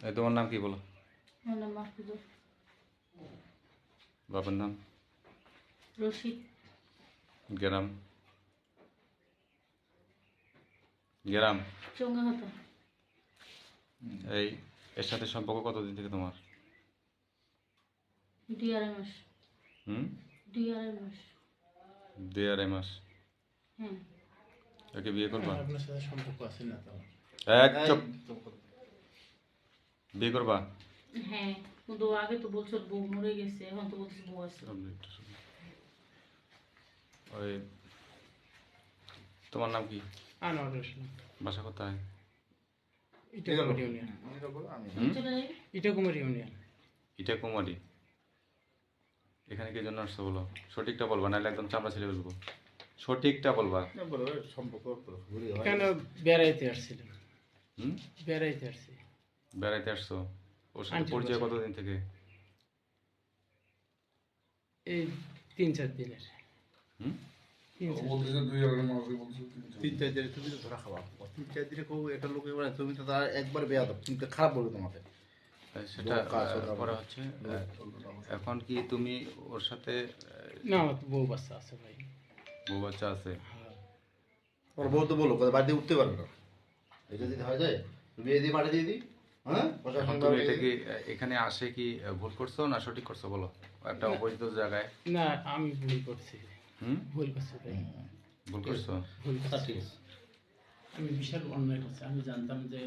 এই তোমার নাম কি বলো? বাবার নাম? রশিদ। গ্রাম? গ্রাম? এই এর সাথে সম্পর্ক কতদিন থেকে তোমার? দুই আড়াই মাস। হুম? দুই আড়াই মাস। দুই আড়াই মাস। হ্যাঁ। ওকে বিয়ে করবা? আপনার সাথে সম্পর্ক আছে না এক চুপ বিয়ে করবা? হ্যাঁ কিন্তু আগে তো বলছো বউ মরে গেছে এখন তো বলছো বউ আছে। ওই তোমার নাম কি? আনোয়ার বাসা কোথায়? ইউনিয়ন। কুমার ইউনিয়ন। এখানে কি জন্য আসছো বলো? সঠিকটা বলবা নাহলে একদম চামড়া ছেড়ে ফেলব। সঠিকটা বলবা। সম্পর্ক কেন বেড়াইতে আসছিলাম হুম? বেড়াইতে আসছি। বেড়াইতে আসছো? ওর সাথে পরিচয় কতদিন থেকে? এই তিন চার দিনের। হুম? তিন চার দিনে। তুমি তো ধরা খাওয়া। তিন চার দিনে কেউ একটা লোক তুমি তো তার একবার বেয়া দাও তুমি তো খারাপ বলবে তোমাকে। সেটা। হচ্ছে এখন কি তুমি ওর সাথে না তো বউ বাচ্চা আছে ভাই। বউ বাচ্চা আছে? হ্যাঁ। ওর বউ তো বলো কথা বাড়ি দিয়ে উঠতে পারবে না। এটা যদি হয়ে যায় তুমি এই দিয়ে বাড়ি দিয়ে দিই হ্যাঁ? তুমি এটা কি এখানে আসে কি ভুল করছ না সঠিক করছ বলো? একটা অপরিচিত জায়গায়। না আমি ভুল করছি। হুম? ভুল করছি ভুল করছ? ভুল আচ্ছা, করছি আমি বিশাল অন্যায় করছি। আমি জানতাম যে